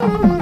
Oh.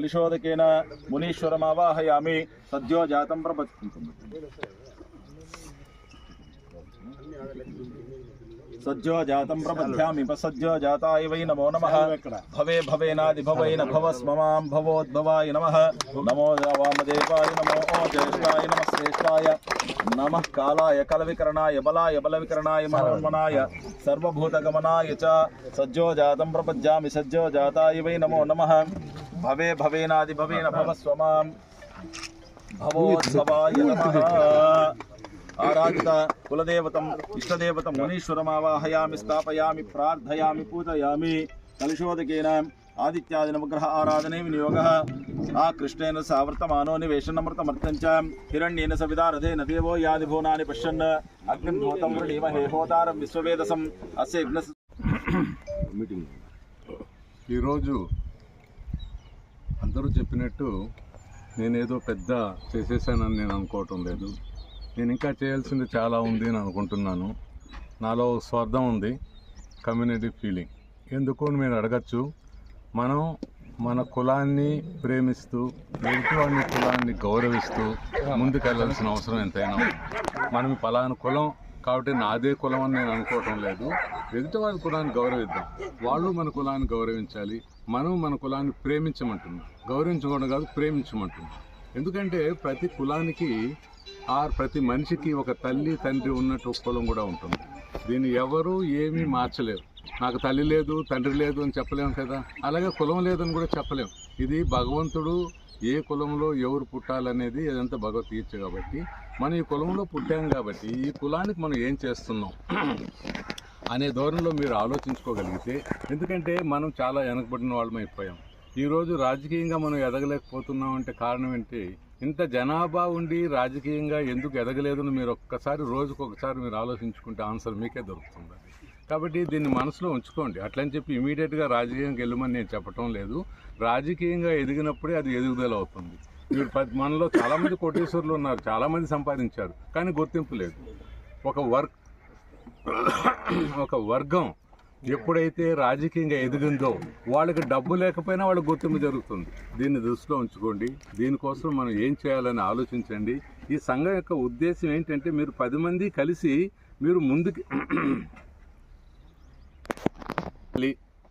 कलिशोदकेन मुनीश्वरमावाहयामि सद्यो जातं प्रपत् सज्जो जातं प्रबध्यामि सज्जो जाताय वै नमो नमः। भवे भवेनादि भवै न भवस्ममां भवोद्भवाय नमः। नमो वामदेवाय नमो ओजेष्ठाय नमश्रेष्ठाय नमः कालाय कलविकरणाय बलाय बलविकरणाय मनोन्मनाय सर्वभूतगमनाय च। सज्जो जातं प्रपद्यामि सज्जो जाताय वै नमो नमः। भवे भवेनादि भवेन भवस्वमां भवोद्भवाय नमः। ఆరాధిత కులదేవతం ఇష్టదేవతం మునీశ్వరమావాహయామి స్థాపయామి ప్రార్థయామి పూజయామి. కలుషోదకేన ఆదిత్యాది నవగ్రహ ఆరాధనే వినియోగ. ఆ కృష్ణేన సావర్తమానో నివేశనమృతమర్థం చ హిరణ్యేన సవిదారథేన దేవో యాది భూనాని పశ్యన్. అగ్నిం వృణీమహే హోతారం విశ్వవేదసం. అస్య యజ్ఞ ఈరోజు అందరూ చెప్పినట్టు నేనేదో పెద్ద చేసేసానని నేను అనుకోవటం లేదు. నేను ఇంకా చేయాల్సింది చాలా ఉంది అని అనుకుంటున్నాను. నాలో స్వార్థం ఉంది. Community feeling. ఎందుకు అని మీరు అడగచ్చు. మనం మన కులాన్ని ప్రేమిస్తూ ఎదుటివాడిని కులాన్ని గౌరవిస్తూ ముందుకెళ్ళాల్సిన అవసరం ఎంతైనా మనం పలానా కులం కాబట్టి నాదే కులం అని నేను అనుకోవటం లేదు. ఎదుటి కులాన్ని గౌరవిద్దాం. వాళ్ళు మన కులాన్ని గౌరవించాలి. మనం మన కులాన్ని ప్రేమించమంటున్నాం. గౌరవించకూడదు కాదు ప్రేమించమంటున్నాం. ఎందుకంటే ప్రతి కులానికి ఆ ప్రతి మనిషికి ఒక తల్లి తండ్రి ఉన్నట్టు కులం కూడా ఉంటుంది. దీన్ని ఎవరు ఏమీ మార్చలేరు. నాకు తల్లి లేదు తండ్రి లేదు అని చెప్పలేము కదా. అలాగే కులం లేదని కూడా చెప్పలేము. ఇది భగవంతుడు ఏ కులంలో ఎవరు పుట్టాలనేది అదంతా భగవద్గీత కాబట్టి మనం ఈ కులంలో పుట్టాం కాబట్టి ఈ కులానికి మనం ఏం చేస్తున్నాం అనే ధోరణిలో మీరు ఆలోచించుకోగలిగితే ఎందుకంటే మనం చాలా వెనకబడిన వాళ్ళమైపోయాం ఈరోజు రాజకీయంగా మనం ఎదగలేకపోతున్నాం అంటే కారణం ఏంటి? ఇంత జనాభా ఉండి రాజకీయంగా ఎందుకు ఎదగలేదని మీరు ఒక్కసారి రోజుకు ఒకసారి మీరు ఆలోచించుకుంటే ఆన్సర్ మీకే దొరుకుతుంది కాబట్టి దీన్ని మనసులో ఉంచుకోండి. అట్లని చెప్పి ఇమీడియట్గా రాజకీయంగా వెళ్ళమని నేను చెప్పటం లేదు. రాజకీయంగా ఎదిగినప్పుడే అది ఎదుగుదల అవుతుంది. మీరు పది మనలో చాలామంది కోటేశ్వరులు ఉన్నారు చాలామంది సంపాదించారు కానీ గుర్తింపు లేదు. ఒక వర్క్ ఒక వర్గం ఎప్పుడైతే రాజకీయంగా ఎదిగిందో వాళ్ళకి డబ్బు లేకపోయినా వాళ్ళకి గుర్తింపు జరుగుతుంది. దీన్ని దృష్టిలో ఉంచుకోండి. దీనికోసం మనం ఏం చేయాలని ఆలోచించండి. ఈ సంఘం యొక్క ఉద్దేశం ఏంటంటే మీరు పది మంది కలిసి మీరు ముందుకి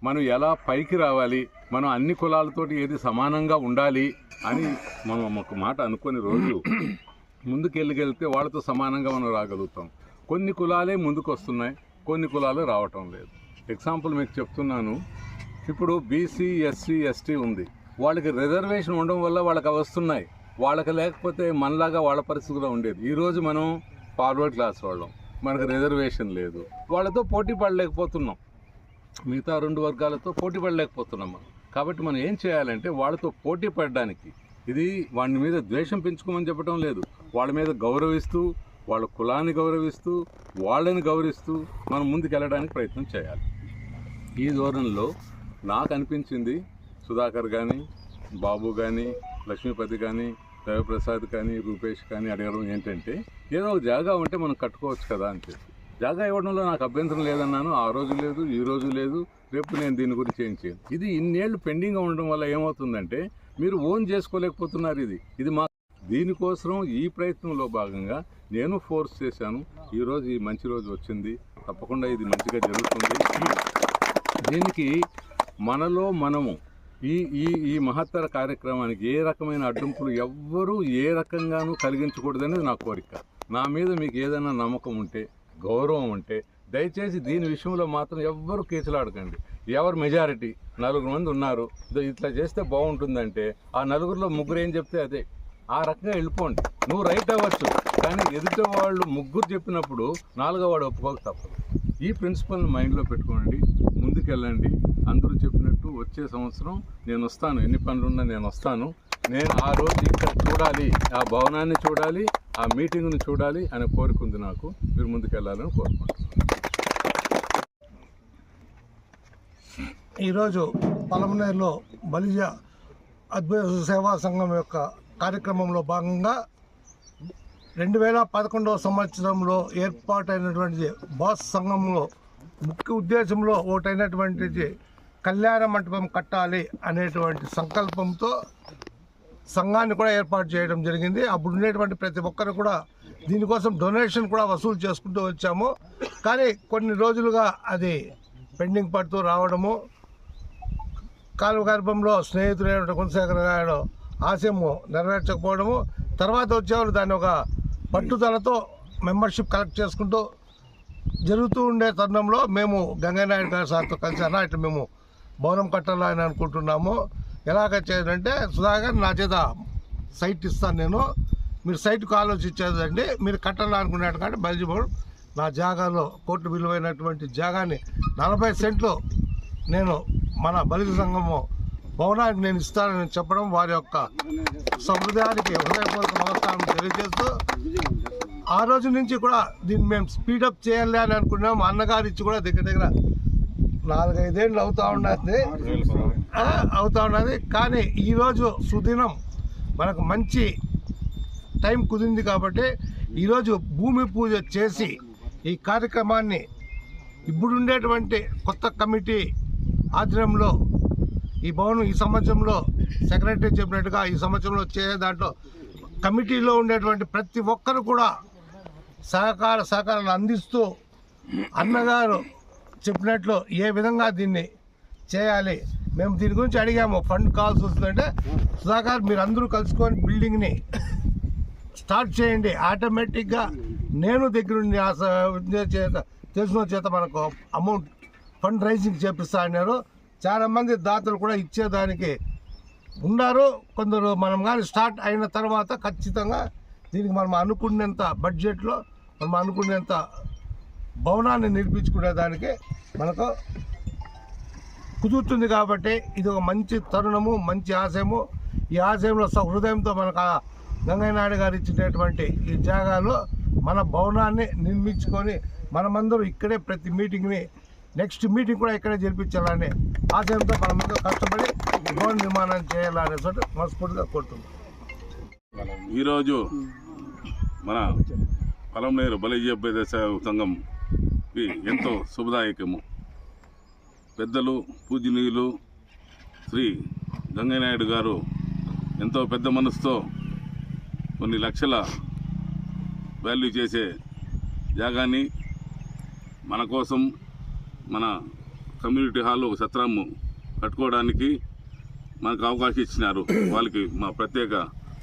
మనం ఎలా పైకి రావాలి మనం అన్ని కులాలతోటి ఏది సమానంగా ఉండాలి అని మనం ఒక మాట అనుకునే రోజు ముందుకెళ్ళగలిగితే వాళ్ళతో సమానంగా మనం రాగలుగుతాం. కొన్ని కులాలే ముందుకు వస్తున్నాయి కొన్ని కులాలు రావటం లేదు. ఎగ్జాంపుల్ మీకు చెప్తున్నాను. ఇప్పుడు బీసీ ఎస్సీ ఎస్టీ ఉంది. వాళ్ళకి రిజర్వేషన్ ఉండడం వల్ల వాళ్ళకి అవి వస్తున్నాయి. వాళ్ళకి లేకపోతే మనలాగా వాళ్ళ పరిస్థితిలో ఉండేది. ఈరోజు మనం ఫార్వర్డ్ క్లాస్ వాళ్ళం. మనకు రిజర్వేషన్ లేదు. వాళ్ళతో పోటీ పడలేకపోతున్నాం. మిగతా రెండు వర్గాలతో పోటీ పడలేకపోతున్నాం మనం. కాబట్టి మనం ఏం చేయాలంటే వాళ్ళతో పోటీ పడడానికి. ఇది వాడి మీద ద్వేషం పెంచుకోమని చెప్పడం లేదు. వాళ్ళ మీద గౌరవిస్తూ వాళ్ళ కులాన్ని గౌరవిస్తూ వాళ్ళని గౌరవిస్తూ మనం ముందుకు వెళ్ళడానికి ప్రయత్నం చేయాలి. ఈ ధోరణిలో నాకు అనిపించింది సుధాకర్ కానీ బాబు కానీ లక్ష్మీపతి కానీ దేవప్రసాద్ కానీ రూపేష్ కానీ అడగడం ఏంటంటే ఏదో ఒక జాగా ఉంటే మనం కట్టుకోవచ్చు కదా అని చెప్పి. జాగా ఇవ్వడంలో నాకు అభ్యంతరం లేదన్నాను ఆ రోజు లేదు ఈ రోజు లేదు రేపు నేను దీని గురించి ఏం చేయను. ఇది ఇన్నేళ్ళు పెండింగ్గా ఉండడం వల్ల ఏమవుతుందంటే మీరు ఓన్ చేసుకోలేకపోతున్నారు ఇది. ఇది మా దీనికోసం ఈ ప్రయత్నంలో భాగంగా నేను ఫోర్స్ చేశాను ఈరోజు ఈ మంచి రోజు వచ్చింది తప్పకుండా ఇది మంచిగా జరుగుతుంది. దీనికి మనలో మనము ఈ ఈ ఈ మహత్తర కార్యక్రమానికి ఏ రకమైన అడ్డంకులు ఎవ్వరూ ఏ రకంగానూ కలిగించకూడదనేది నా కోరిక. నా మీద మీకు ఏదైనా నమ్మకం ఉంటే గౌరవం ఉంటే దయచేసి దీని విషయంలో మాత్రం ఎవ్వరు కేసులాడకండి ఎవరు మెజారిటీ? నలుగురు మంది ఉన్నారు. ఇట్లా చేస్తే బాగుంటుందంటే ఆ నలుగురిలో ముగ్గురు ఏం చెప్తే అదే. ఆ రకంగా వెళ్ళిపోండి. నువ్వు రైట్ అవ్వచ్చు. కానీ ఎదుట వాళ్ళు ముగ్గురు చెప్పినప్పుడు నాలుగో వాడు ఒప్పుకోక తప్పదు. ఈ ప్రిన్సిపల్ని మైండ్లో పెట్టుకోండి ముందుకెళ్ళండి. అందరూ చెప్పినట్టు వచ్చే సంవత్సరం నేను వస్తాను. ఎన్ని పనులున్నా నేను వస్తాను. నేను ఆ రోజు ఇక్కడ చూడాలి ఆ భవనాన్ని చూడాలి ఆ మీటింగ్ని చూడాలి అనే కోరిక ఉంది నాకు. మీరు ముందుకెళ్ళాలని కోరుకుంటున్నాను. ఈరోజు పలమనేరులో బలిజ అద్భుత సేవా సంఘం యొక్క కార్యక్రమంలో భాగంగా రెండు వేల పదకొండవ సంవత్సరంలో ఏర్పాటైనటువంటి బాస్ సంఘంలో ముఖ్య ఉద్దేశంలో ఒకటైనటువంటిది కళ్యాణ మంటపం కట్టాలి అనేటువంటి సంకల్పంతో సంఘాన్ని కూడా ఏర్పాటు చేయడం జరిగింది. అప్పుడు ఉండేటువంటి ప్రతి ఒక్కరు కూడా దీనికోసం డొనేషన్ కూడా వసూలు చేసుకుంటూ వచ్చాము. కానీ కొన్ని రోజులుగా అది పెండింగ్ పడుతూ రావడము కాలువ గర్భంలో స్నేహితుడైన గుణశేఖర గారు ఆశయము నెరవేర్చకపోవడము తర్వాత వచ్చేవాళ్ళు దాన్ని ఒక పట్టుదలతో మెంబర్షిప్ కలెక్ట్ చేసుకుంటూ జరుగుతూ ఉండే తరుణంలో మేము గంగానాయుడు గారి సార్తో కలిసి అన్న ఇట్లా మేము భవనం కట్టాలని అనుకుంటున్నాము. ఎలాగ చేయాలంటే సుధాకర్ నా చేత సైట్ ఇస్తాను నేను. మీరు సైట్కు ఆలోచించేదండి. మీరు కట్టాలనుకున్నాడు కాబట్టి బయలుదేరి నా జాగాలో కోర్టు విలువైనటువంటి జాగాని నలభై సెంట్లు నేను మన బలిత సంఘము భవనానికి నేను ఇస్తానని చెప్పడం వారి యొక్క సముదాయానికి హృదయపూర్వక నమస్కారం తెలియజేస్తూ ఆ రోజు నుంచి కూడా దీన్ని మేము స్పీడప్ చేయాలి అని అనుకున్నాం. అన్నగారు ఇచ్చి కూడా దగ్గర దగ్గర నాలుగైదేళ్ళు అవుతా ఉన్నది. ఆ, అవుతా ఉన్నది. కానీ ఈరోజు సుదినం మనకు మంచి టైం కుదిరింది కాబట్టి ఈరోజు భూమి పూజ చేసి ఈ కార్యక్రమాన్ని ఇప్పుడుండేటువంటి కొత్త కమిటీ ఆధ్వర్యంలో ఈ భవనం ఈ సంవత్సరంలో సెక్రటరీ చెప్పినట్టుగా ఈ సంవత్సరంలో చేసే దాంట్లో కమిటీలో ఉండేటువంటి ప్రతి ఒక్కరు కూడా సహకార సహకారాలు అందిస్తూ అన్నగారు చెప్పినట్లు ఏ విధంగా దీన్ని చేయాలి? మేము దీని గురించి అడిగాము. ఫండ్ కావాల్సి వస్తుందంటే సుధాకర్ మీరు అందరూ కలుసుకొని బిల్డింగ్ని స్టార్ట్ చేయండి. ఆటోమేటిక్గా నేను దగ్గరుండి చేత తెలిసిన చేత మనకు అమౌంట్ ఫండ్ రైజింగ్ చేపిస్తా అన్నారు. చాలా మంది దాతలు కూడా ఇచ్చేదానికి ఉన్నారు కొందరు మనం కానీ స్టార్ట్ అయిన తర్వాత ఖచ్చితంగా దీనికి మనం అనుకునేంత బడ్జెట్లో మనం అనుకునేంత భవనాన్ని నిర్మించుకునే దానికి మనకు కుదురుతుంది కాబట్టి ఇది ఒక మంచి తరుణము మంచి ఆశయము. ఈ ఆశయంలో సహృదయంతో మనకు గంగయ్యనాయుడు గారు ఇచ్చినటువంటి ఈ జాగాలో మన భవనాన్ని నిర్మించుకొని మనమందరం ఇక్కడే ప్రతి మీటింగ్ని నెక్స్ట్ మీటింగ్ కూడా ఇక్కడే జరిపించాలని ఆశయంతో మనమందరం కష్టపడి భవన నిర్మాణం చేయాలనే చోట మనస్ఫూర్తిగా కోరుతున్నాం. ఈరోజు మన పలంనేరు బలిజీ సంఘం ఎంతో శుభదాయకము. పెద్దలు పూజనీయులు శ్రీ గంగనాయుడు గారు ఎంతో పెద్ద మనసుతో కొన్ని లక్షల వాల్యూ చేసే జాగాన్ని మన కోసం మన కమ్యూనిటీ హాల్ ఒక సత్రము కట్టుకోవడానికి మనకు అవకాశం ఇచ్చినారు. వాళ్ళకి మా ప్రత్యేక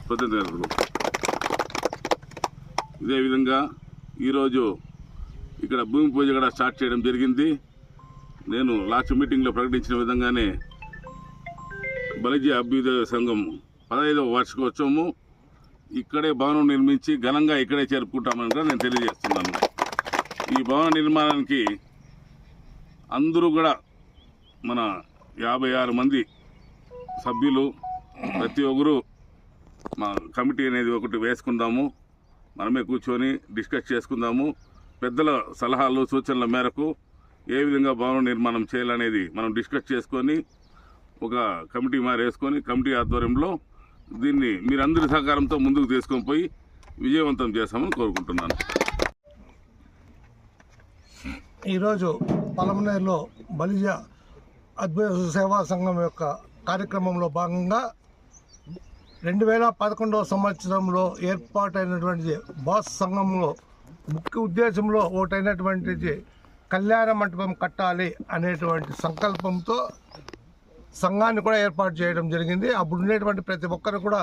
కృతజ్ఞతలు. ఇదే విధంగా ఈరోజు ఇక్కడ భూమి పూజ కూడా స్టార్ట్ చేయడం జరిగింది. నేను లాస్ట్ మీటింగ్లో ప్రకటించిన విధంగానే బలిజీ అభ్యుదయ సంఘం పదహైదవ వార్షికోత్సవము ఇక్కడే భవనం నిర్మించి ఘనంగా ఇక్కడే చేరుకుంటామని కూడా నేను తెలియజేస్తున్నాను. ఈ భవన నిర్మాణానికి అందరూ కూడా మన యాభై ఆరు మంది సభ్యులు ప్రతి ఒక్కరు మా కమిటీ అనేది ఒకటి వేసుకుందాము. మనమే కూర్చొని డిస్కస్ చేసుకుందాము. పెద్దల సలహాలు సూచనల మేరకు ఏ విధంగా భవన నిర్మాణం చేయాలనేది మనం డిస్కస్ చేసుకొని ఒక కమిటీ మారి వేసుకొని కమిటీ ఆధ్వర్యంలో దీన్ని మీరందరి సహకారంతో ముందుకు తీసుకొని పోయి విజయవంతం చేస్తామని కోరుకుంటున్నాను. ఈరోజు పలమనేరులో బలిజ అద్భుత సేవా సంఘం యొక్క కార్యక్రమంలో భాగంగా రెండు వేల పదకొండవ సంవత్సరంలో ఏర్పాటైనటువంటి బాస్ సంఘంలో ముఖ్య ఉద్దేశంలో ఒకటైనటువంటిది కళ్యాణ మంటపం కట్టాలి అనేటువంటి సంకల్పంతో సంఘాన్ని కూడా ఏర్పాటు చేయడం జరిగింది. అప్పుడు ఉండేటువంటి ప్రతి ఒక్కరు కూడా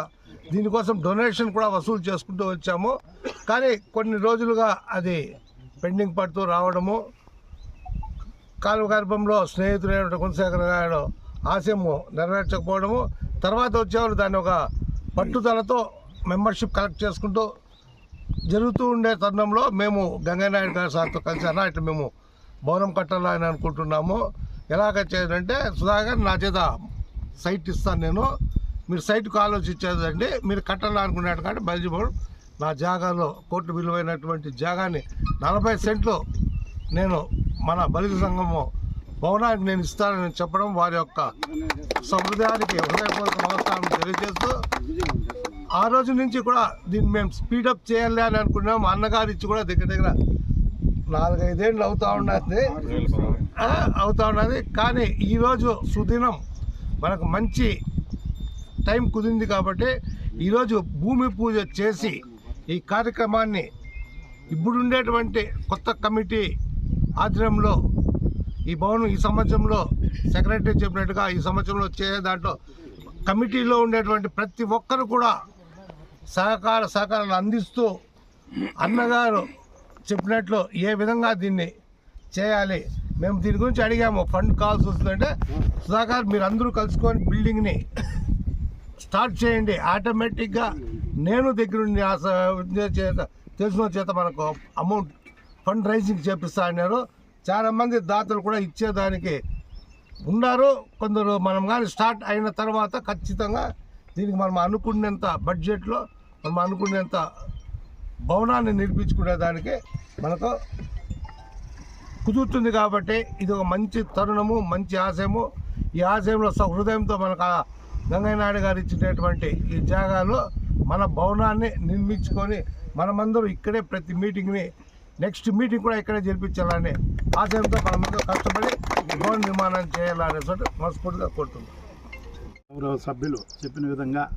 దీనికోసం డొనేషన్ కూడా వసూలు చేసుకుంటూ వచ్చాము. కానీ కొన్ని రోజులుగా అది పెండింగ్ పడుతూ రావడము కాలువ గర్భంలో స్నేహితుడైన గుణశేఖర్ గారు ఆశయము నెరవేర్చకపోవడము తర్వాత వచ్చేవాళ్ళు దాన్ని ఒక పట్టుదలతో మెంబర్షిప్ కలెక్ట్ చేసుకుంటూ జరుగుతూ ఉండే తరుణంలో మేము గంగానాయుడు గారి సార్తో కలిసి అన్న ఇట్లా మేము భవనం కట్టాలని అనుకుంటున్నాము. ఎలాగ చేయాలంటే సుధాకర్ నా చేత సైట్ ఇస్తాను నేను. మీరు సైట్కు ఆలోచించేదండి మీరు కట్టాలనుకున్నాడు కాబట్టి బయలుదేరి నా జాగాలో కోర్టు విలువైనటువంటి జాగాని నలభై సెంట్లు నేను మన బలిత సంఘము భవనానికి నేను ఇస్తానని చెప్పడం వారి యొక్క సహృదయానికి హృదయపూర్వక నమస్కారం తెలియజేస్తూ ఆ రోజు నుంచి కూడా దీన్ని మేము స్పీడప్ చేయాలి అని అనుకున్నాం. అన్నగారు ఇచ్చి కూడా దగ్గర దగ్గర నాలుగైదేళ్ళు అవుతా ఉన్నది. ఆ, అవుతా ఉన్నది. కానీ ఈరోజు సుదినం మనకు మంచి టైం కుదిరింది కాబట్టి ఈరోజు భూమి పూజ చేసి ఈ కార్యక్రమాన్ని ఇప్పుడుండేటువంటి కొత్త కమిటీ ఆధ్వర్యంలో ఈ భవనం ఈ సంవత్సరంలో సెక్రటరీ చెప్పినట్టుగా ఈ సంవత్సరంలో చేసే దాంట్లో కమిటీలో ఉండేటువంటి ప్రతి ఒక్కరు కూడా సహకార సహకారాలు అందిస్తూ అన్నగారు చెప్పినట్లు ఏ విధంగా దీన్ని చేయాలి? మేము దీని గురించి అడిగాము. ఫండ్ కాల్స్ వస్తుందంటే సుధాకర్ మీరు అందరూ కలుసుకొని బిల్డింగ్ని స్టార్ట్ చేయండి. ఆటోమేటిక్గా నేను దగ్గరుండి ఆ చేత తెలిసిన చేత మనకు అమౌంట్ ఫండ్ రైజింగ్ చేపిస్తా అన్నారు. చాలా మంది దాతలు కూడా ఇచ్చేదానికి ఉన్నారు. కొందరు మనం కానీ స్టార్ట్ అయిన తర్వాత ఖచ్చితంగా దీనికి మనం అనుకునేంత బడ్జెట్లో మనం అనుకునేంత భవనాన్ని నిర్మించుకునే దానికి మనకు కుదురుతుంది కాబట్టి ఇది ఒక మంచి తరుణము మంచి ఆశయము. ఈ ఆశయంలో సహృదయంతో మనకు ఆ గారు ఇచ్చినటువంటి ఈ జాగాలో మన భవనాన్ని నిర్మించుకొని మనమందరం ఇక్కడే ప్రతి మీటింగ్ని నెక్స్ట్ మీటింగ్ కూడా ఇక్కడే జరిపించాలని ఆశయంతో మనమందరం కష్టపడి భవన నిర్మాణం చేయాలనే చోట మనస్ఫూర్తిగా కోరుతున్నాం. గౌరవ సభ్యులు చెప్పిన విధంగా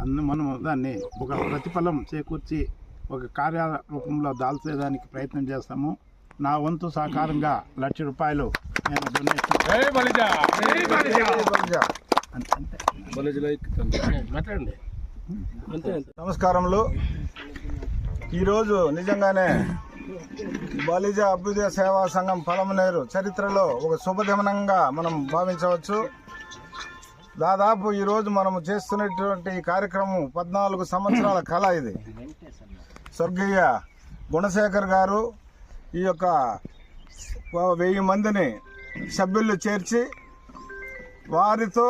అన్ని మనము దాన్ని ఒక ప్రతిఫలం చేకూర్చి ఒక కార్యరూపంలో దాల్చేదానికి ప్రయత్నం చేస్తాము. నా వంతు సహకారంగా లక్ష రూపాయలు నేను డొనేషన్ నమస్కారములు. ఈరోజు నిజంగానే బలిజ అభ్యుదయ సేవా సంఘం పలమనేరు చరిత్రలో ఒక శుభదిమనంగా మనం భావించవచ్చు. దాదాపు ఈరోజు మనం చేస్తున్నటువంటి ఈ కార్యక్రమం పద్నాలుగు సంవత్సరాల కళ ఇది. స్వర్గీయ గుణశేఖర్ గారు ఈ యొక్క వెయ్యి మందిని సభ్యులు చేర్చి వారితో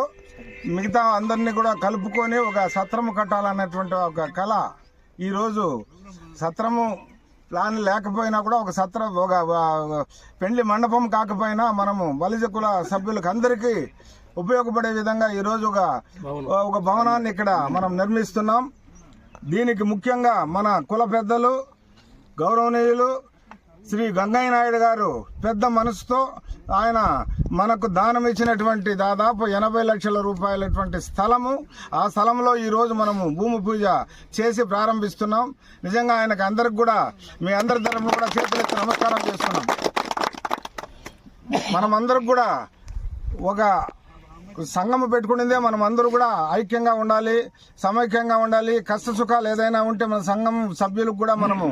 మిగతా అందరినీ కూడా కలుపుకొని ఒక సత్రము కట్టాలన్నటువంటి ఒక కళ ఈరోజు సత్రము ప్లాన్ లేకపోయినా కూడా ఒక సత్ర ఒక పెళ్ళి మండపం కాకపోయినా మనము బలిజ కుల సభ్యులకు అందరికీ ఉపయోగపడే విధంగా ఈరోజు ఒక ఒక భవనాన్ని ఇక్కడ మనం నిర్మిస్తున్నాం. దీనికి ముఖ్యంగా మన కుల పెద్దలు గౌరవనీయులు శ్రీ గంగయ్య నాయుడు గారు పెద్ద మనసుతో ఆయన మనకు దానం ఇచ్చినటువంటి దాదాపు ఎనభై లక్షల రూపాయలటువంటి స్థలము. ఆ స్థలంలో ఈరోజు మనము భూమి పూజ చేసి ప్రారంభిస్తున్నాం. నిజంగా ఆయనకు అందరికి కూడా మీ అందరి తరఫున కూడా చేతులెత్తి నమస్కారం చేస్తున్నాం. మనమందరికి కూడా ఒక సంఘము పెట్టుకునిందే మనం అందరూ కూడా ఐక్యంగా ఉండాలి సమైక్యంగా ఉండాలి. కష్ట సుఖాలు ఏదైనా ఉంటే మన సంఘం సభ్యులకు కూడా మనము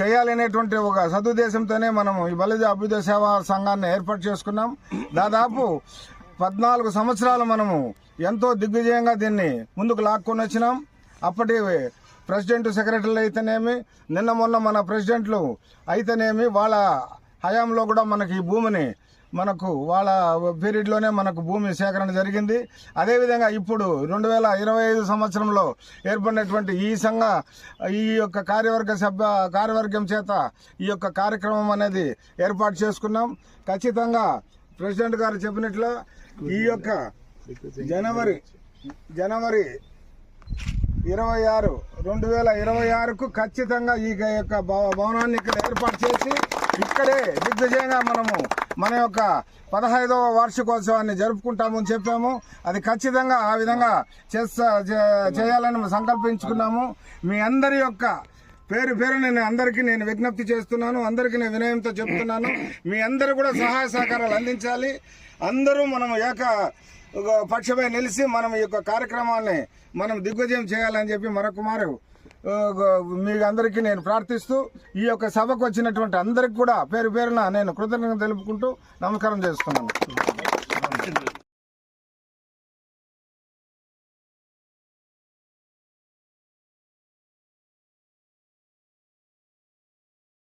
చేయాలనేటువంటి ఒక సదుద్దేశంతోనే మనము ఈ బలిజ అభ్యుదయ సేవా సంఘాన్ని ఏర్పాటు చేసుకున్నాం. దాదాపు పద్నాలుగు సంవత్సరాలు మనము ఎంతో దిగ్విజయంగా దీన్ని ముందుకు లాక్కొని వచ్చినాం. అప్పటి ప్రెసిడెంట్ సెక్రటరీలు అయితేనేమి నిన్న మొన్న మన ప్రెసిడెంట్లు అయితేనేమి వాళ్ళ హయాంలో కూడా మనకి ఈ భూమిని మనకు వాళ్ళ పీరియడ్లోనే మనకు భూమి సేకరణ జరిగింది. అదేవిధంగా ఇప్పుడు రెండు వేల ఇరవై ఐదు సంవత్సరంలో ఏర్పడినటువంటి ఈ సంఘ ఈ యొక్క కార్యవర్గ సభ్య కార్యవర్గం చేత ఈ యొక్క కార్యక్రమం అనేది ఏర్పాటు చేసుకున్నాం. ఖచ్చితంగా ప్రెసిడెంట్ గారు చెప్పినట్లు ఈ యొక్క జనవరి జనవరి ఇరవై ఆరు రెండు వేల ఇరవై ఆరుకు ఖచ్చితంగా ఈ యొక్క భవ- భవనాన్ని ఇక్కడ ఏర్పాటు చేసి ఇక్కడే దిగ్విజయంగా మనము మన యొక్క పదహైదవ వార్షికోత్సవాన్ని జరుపుకుంటామని చెప్పాము. అది ఖచ్చితంగా ఆ విధంగా చేస్తా చేయాలని సంకల్పించుకున్నాము. మీ అందరి యొక్క పేరు పేరు నేను అందరికీ నేను విజ్ఞప్తి చేస్తున్నాను. అందరికీ నేను వినయంతో చెప్తున్నాను. మీ అందరూ కూడా సహాయ సహకారాలు అందించాలి. అందరూ మనం ఏక పక్షపై పక్షమై నిలిచి మనం ఈ యొక్క కార్యక్రమాన్ని మనం దిగ్విజయం చేయాలని చెప్పి మరొక మారు మీ అందరికీ నేను ప్రార్థిస్తూ ఈ యొక్క సభకు వచ్చినటువంటి అందరికి కూడా పేరు పేరున నేను కృతజ్ఞత తెలుపుకుంటూ నమస్కారం చేస్తున్నాను.